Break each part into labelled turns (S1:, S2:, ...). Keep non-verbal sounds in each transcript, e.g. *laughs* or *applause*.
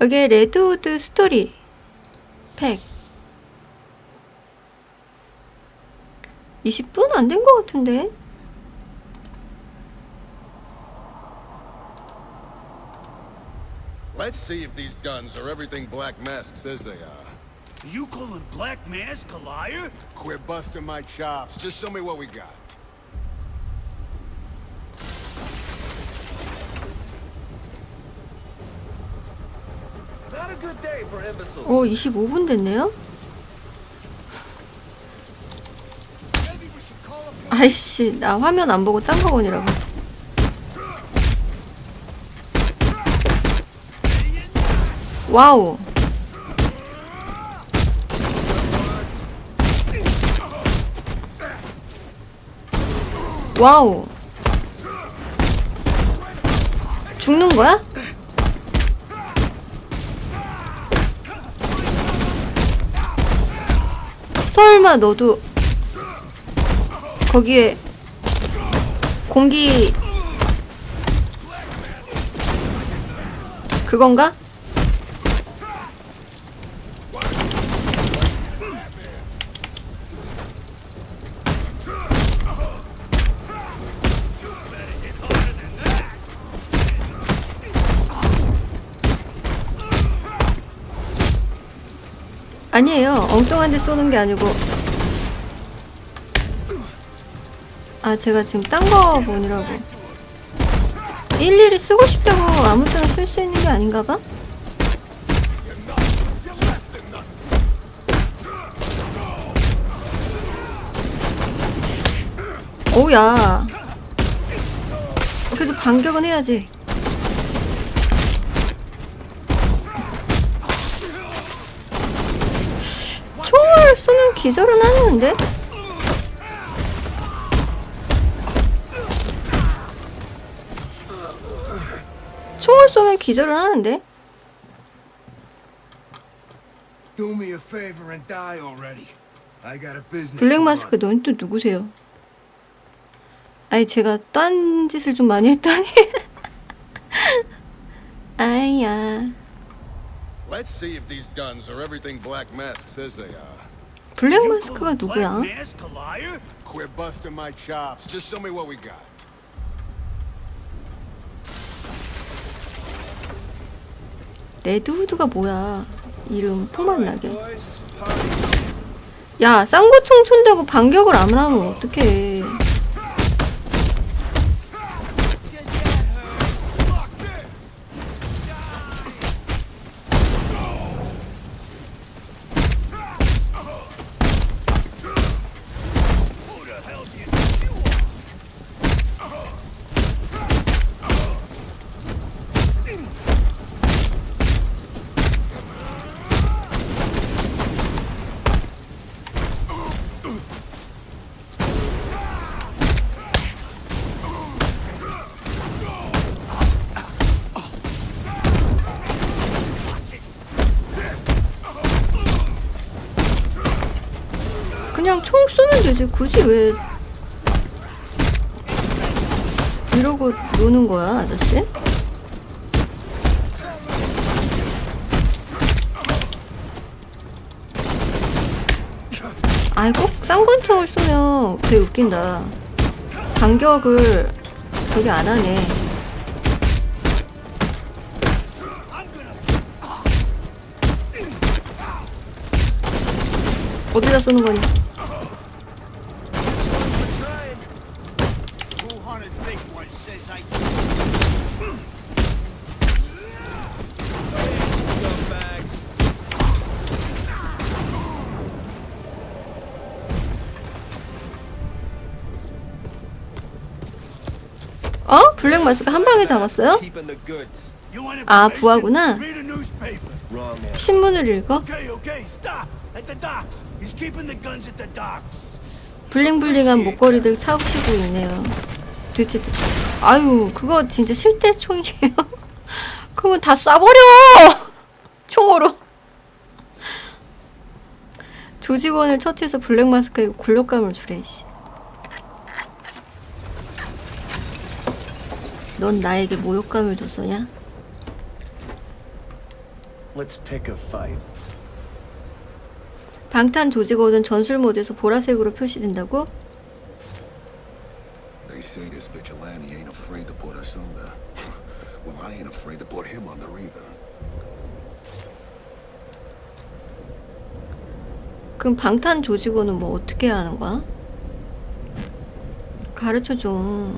S1: 여기에 레드우드 스토리 팩 20분 안 된 것 같은데
S2: Let's see if these guns are everything Black Mask says they are.
S3: You calling Black Mask a liar?
S2: Quit busting my chops. Just show me what we got.
S1: 오 25분 됐네요? 아이씨 나 화면 안 보고 딴 거 보느라고. 와우. 와우. 죽는 거야? 설마 너도 거기에 공기 그건가? 아니에요. 엉뚱한 데 쏘는 게 아니고 아 제가 지금 딴 거 보느라고 일일이 쓰고 싶다고 아무 때나 쓸 수 있는 게 아닌가 봐? 오야 그래도 반격은 해야지 총을 쏘면 기절은 하는데? 총을 쏘면 기절은 하는데?
S2: Do me a favor and die already. I got a business.
S1: 블랙 마스크 넌 또 누구세요? 아니 제가 딴 짓을 좀 많이 했다니 아이야
S2: Let's see if these guns are everything Black Mask says they are.
S1: 블랙 마스크가 누구야?
S3: Black Mask a liar?
S2: Quit busting my chops. Just show me what we got.
S1: 레드후드가 뭐야 이름 포만 나게. 야 쌍구총 쏜다고 반격을 안 하면 어떡해 되지 굳이 왜 이러고 노는 거야 아저씨? 아이 꼭 쌍권총을 쏘면 되게 웃긴다 반격을 저기 안 하네 어디다 쏘는 거니? 어? 마스크 한 방에 잡았어요? 아? 부하구나. 신문을 읽어? 블링블링한 목걸이들 차고 있네요. 도대체 또- 아유 그거 진짜 실대 총이에요. 그러면 다 쏴버려 총으로. 조직원을 처치해서 블랙 마스크에 굴욕감을 주래. 씨. 넌 나에게 모욕감을 줬어냐?
S4: Let's pick a fight.
S1: 방탄 조직원은 전술 모드에서 보라색으로 표시된다고?
S5: They say this vigilante ain't afraid to put us under. Well, I ain't afraid to put him under either.
S1: 그럼 방탄 조직원은 뭐 어떻게 하는 거야? 가르쳐 줘.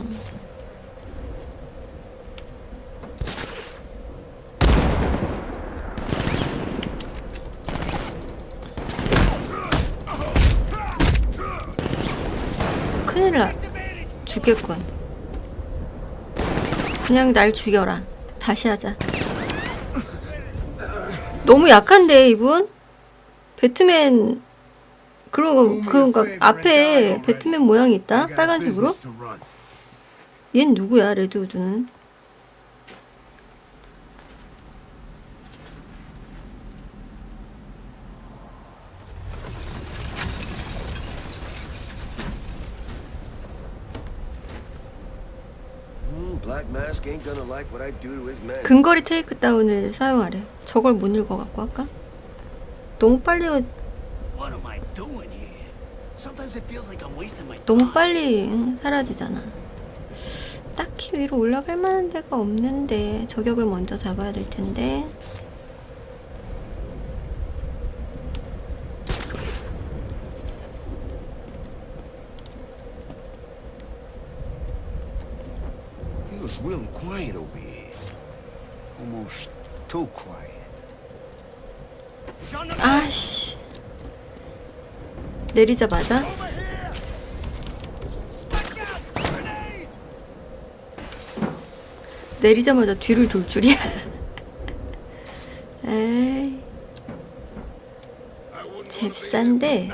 S1: 큰일 나. 죽겠군. 그냥 날 죽여라. 다시 하자. 너무 약한데 이분? 배트맨 그러고 그러니까 앞에 배트맨 모양이 있다 빨간색으로. 얜 누구야 레드우드는
S4: Hmm, Black Mask ain't gonna like what I do to his men.
S1: 근거리 테이크다운을 사용하래. 저걸 못 읽어갖고 아까? 너무 빨리
S3: What am I doing here? Sometimes it feels like I'm wasting my
S1: 너무
S3: time.
S1: 빨리 응, 사라지잖아. 딱히 위로 올라갈 만한 데가 없는데 저격을 먼저 잡아야 될 텐데
S5: really quiet over here. Almost too quiet.
S1: 아씨 내리자마자! 내리자마자 뒤를 돌 줄이야 에이 잽싼데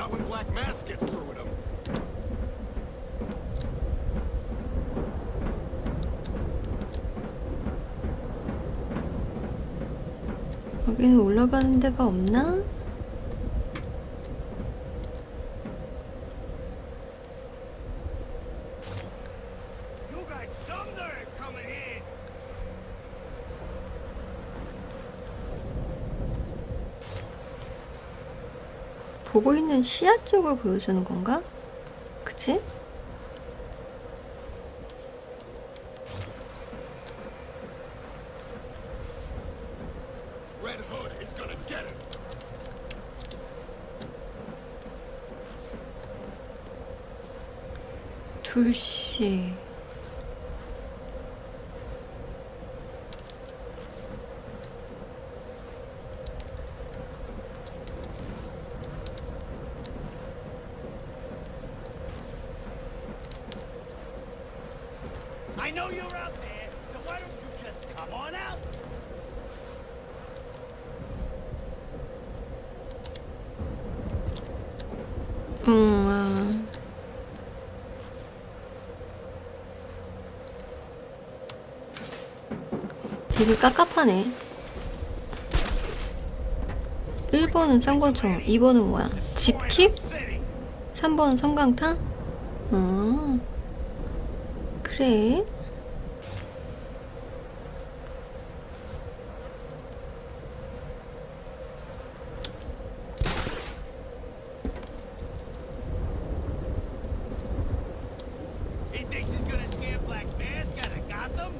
S1: 여기는 올라가는 데가 없나? 보고 있는 시야 쪽을 보여주는 건가? 그치? 2시 되게 깝깝하네 1번은 쌍권총 2번은 뭐야? 집킥?
S3: City!
S1: 3번은 섬광탄? 어 그래
S3: He thinks he's gonna scare Black Mask out of Gotham?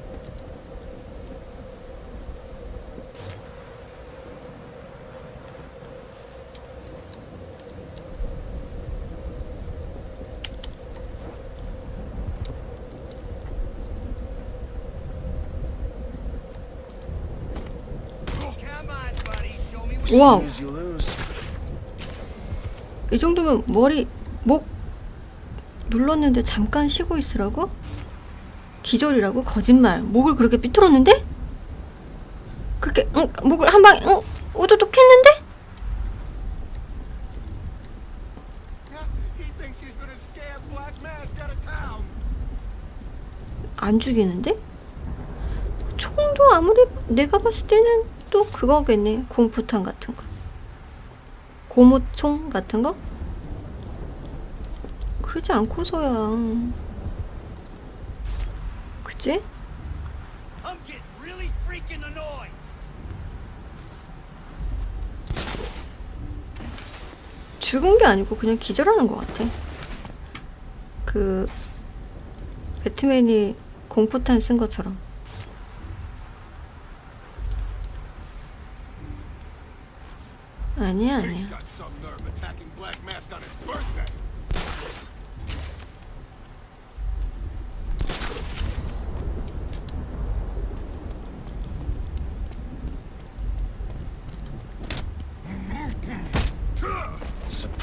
S3: Come on, buddy,
S1: 우와. 이 정도면 머리 목 눌렀는데 잠깐 쉬고 있으라고? 기절이라고? 거짓말 목을 그렇게 삐뚤었는데? 그렇게 응, 목을 한 방에 응, 우두둑 했는데? 안 죽이는데? 총도 아무리 내가 봤을 때는 또 그거겠네. 공포탄 같은 거. 고무총 같은 거? 그러지 않고서야. 그치? 죽은 게 아니고 그냥 기절하는 것 같아. 그 배트맨이 공포탄 쓴 것처럼.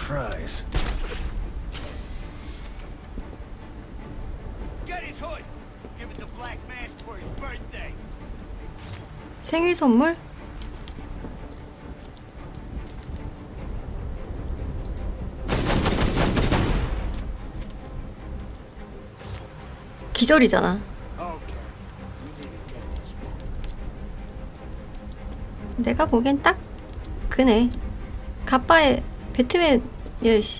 S4: Surprise.
S3: Get his hood. Give it to Black Mask for his birthday.
S1: 생일 선물? 기절이잖아.
S3: Okay. We need to get this one.
S1: 내가 보기엔 딱 그네. 가빠의 배트맨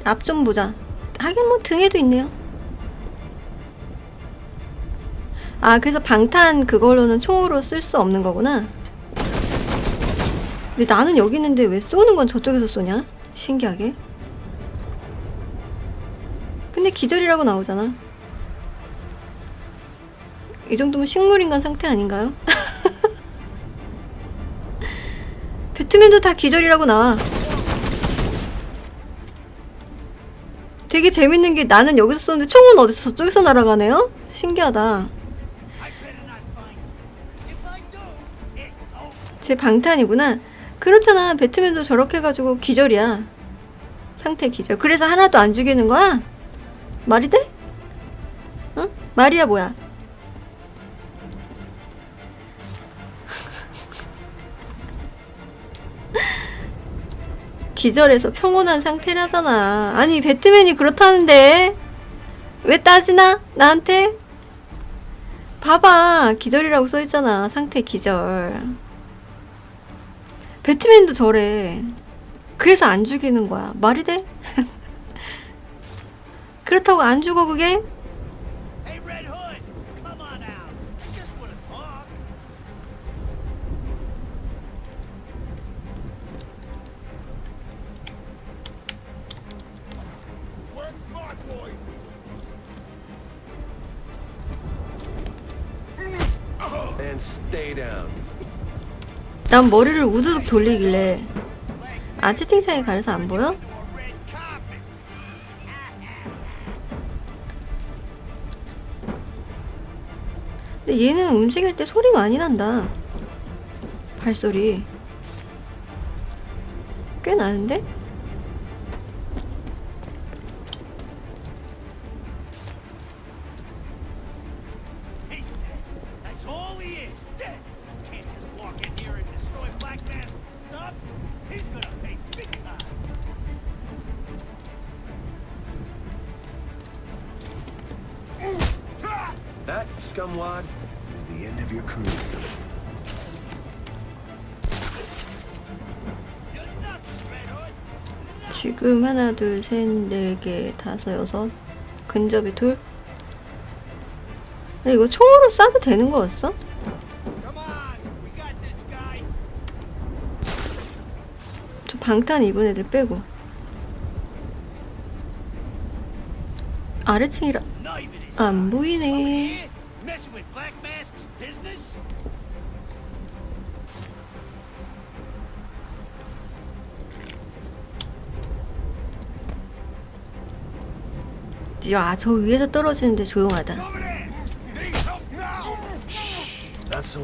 S1: 앞 좀 보자. 하긴 뭐 등에도 있네요. 아 그래서 방탄 그걸로는 총으로 쓸 수 없는 거구나. 근데 나는 여기 있는데 왜 쏘는 건 저쪽에서 쏘냐? 신기하게. 근데 기절이라고 나오잖아. 이 정도면 식물인간 상태 아닌가요? *laughs* 배트맨도 다 기절이라고 나와. 되게 재밌는 게 나는 여기서 쏘는데 총은 어디서 저쪽에서 날아가네요? 신기하다. 제 방탄이구나. 그렇잖아. 배트맨도 저렇게 해가지고 기절이야. 상태 기절. 그래서 하나도 안 죽이는 거야? 말이 돼? 응? 말이야 뭐야? 기절해서 평온한 상태라잖아. 아니 배트맨이 그렇다는데 왜 따지나? 나한테? 봐봐 기절이라고 써있잖아. 상태 기절. 배트맨도 저래. 그래서 안 죽이는 거야. 말이 돼? *laughs* 그렇다고 안 죽어 그게? 난 머리를 우두둑 돌리길래 아 채팅창에 가려서 안 보여? 근데 얘는 움직일 때 소리 많이 난다. 발소리. 꽤 나는데?
S3: That's all he is, dead. Can't just walk in here and destroy Black Man's stuff. He's gonna pay big time.
S4: That, scumwad, is the end of your career.
S3: You're nothing, Red Hood.
S1: 지금 하나, 둘, 셋, 네 개, 다섯, 여섯. 근접이 둘. 이거 총으로 쏴도 되는 거였어? 저 방탄 입은 애들 빼고. 아래층이라 안. 보이네.
S3: Here, messing with Black Mask's business?
S1: 야, 저 위에서 떨어지는데 조용하다.
S5: Coming in. Need help now. Us.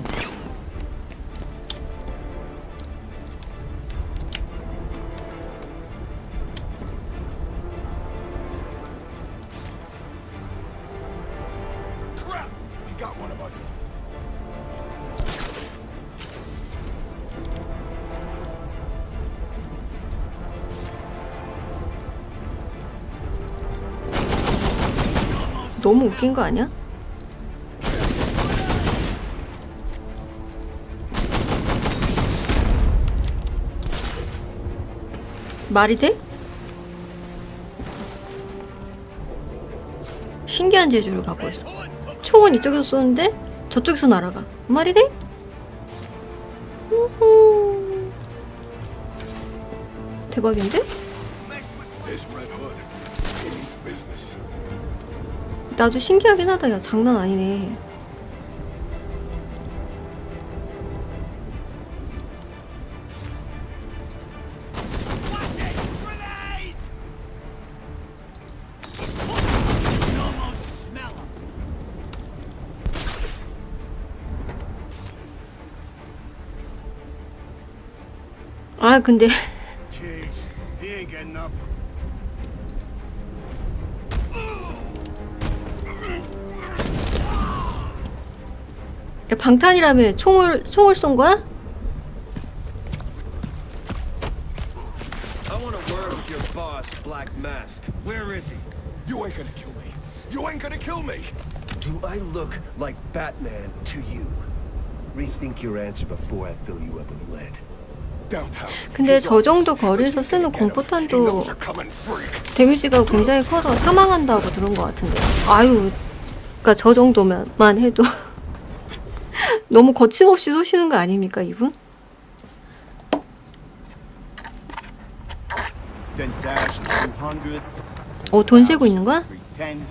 S1: 너무 웃긴 거 아니야? 말이 돼? 신기한 재주를 갖고 있어. 총은 이쪽에서 쏘는데 저쪽에서 날아가. 말이 돼? 우후. 대박인데? 나도 신기하긴 하다. 야, 장난 아니네. 아, 근데. 야, 방탄이라며 총을 총을 쏜 거야?
S4: I want a word with your boss, Black Mask. Where is he?
S5: You ain't gonna kill me. You ain't gonna kill me.
S4: Do I look like Batman to you? Rethink your answer before I fill you up with lead.
S1: 근데 저 정도 거리에서 쓰는 공포탄도. 데미지가 굉장히 커서 사망한다고 들은 것 같은데. 아유, 그니까 저 정도면만 해도 너무 거침없이 쏘시는 거 아닙니까, 이분? 어, 돈 세고 있는 거야?
S2: Ten.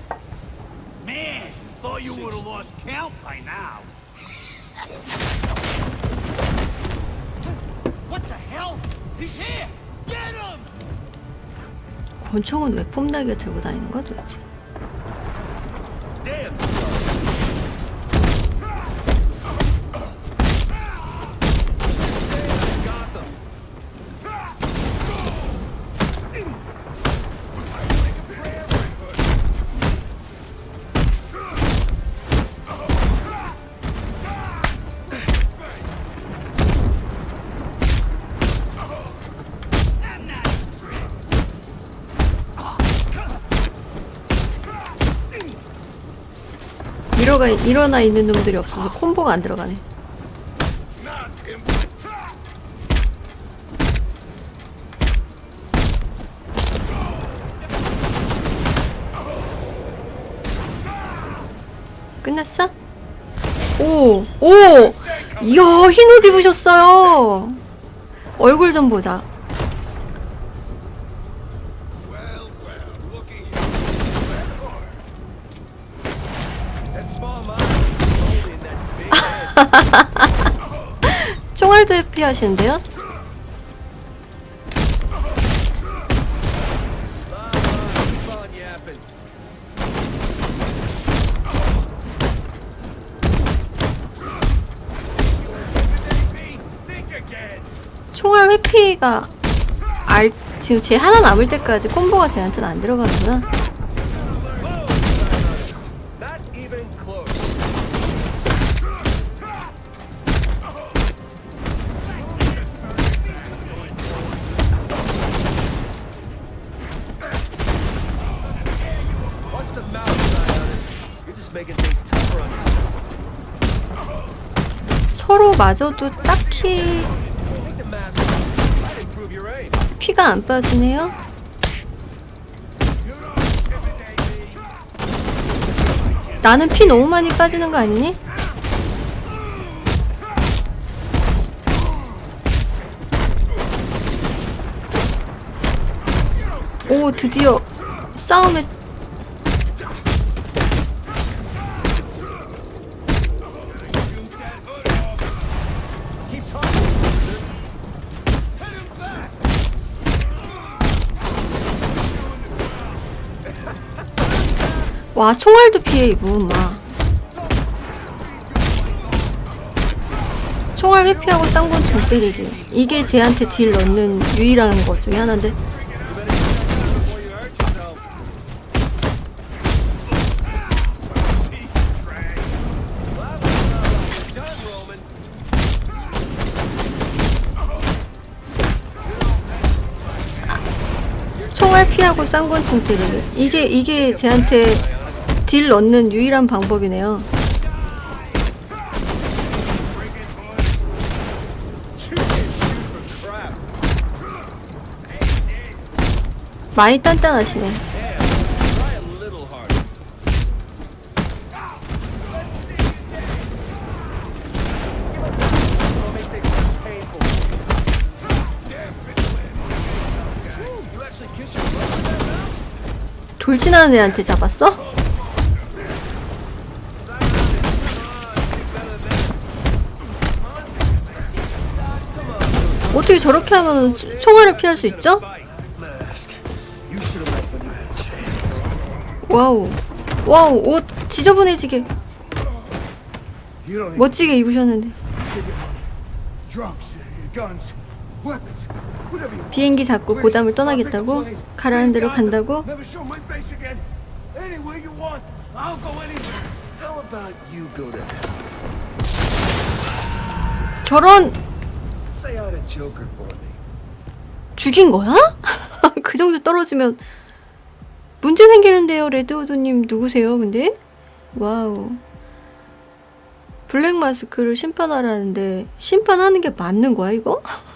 S3: Man, thought you would have lost count by now. What the hell? He's here! Get him!
S1: 권총은 왜 폼나게 들고 다니는 거야, 도대체? 일어가, 일어나 있는 놈들이 없어서 콤보가 안 들어가네. 끝났어? 오, 오! 이야, 흰 옷 입으셨어요! 얼굴 좀 보자.
S5: Well, well, looky
S4: That small mind is only in that big head.
S1: 총알도 회 피하시는데요? 총알 회피가 알 지금 쟤 하나 남을 때까지 콤보가 쟤한테는 안 들어가는구나. 서로 마저도 딱히. 피가 안 빠지네요. 나는 피 너무 많이 빠지는 거 아니니? 오 드디어 싸움에 와 총알도 피해 이분 막 총알 회피하고 쌍권총 때리기. 이게 쟤한테 딜 넣는 유일한 것 중에 하나인데. 총알 피하고 쌍권총 때리기. 이게 이게 쟤한테 딜 넣는 유일한 방법이네요. 많이 단단하시네? 돌진하는 애한테 잡았어? 어떻게 저렇게 하면 총알을 피할 수 있죠? 와우 와우 옷 지저분해지게 멋지게 입으셨는데
S2: uh.
S1: 비행기 잡고 고담을 떠나겠다고? 가라는 대로 간다고? 저런 죽인 거야? *laughs* 그 정도 떨어지면 문제 생기는데요 레드우드님 누구세요 근데? 와우 블랙 마스크를 심판하라는데 심판하는 게 맞는 거야 이거? *laughs*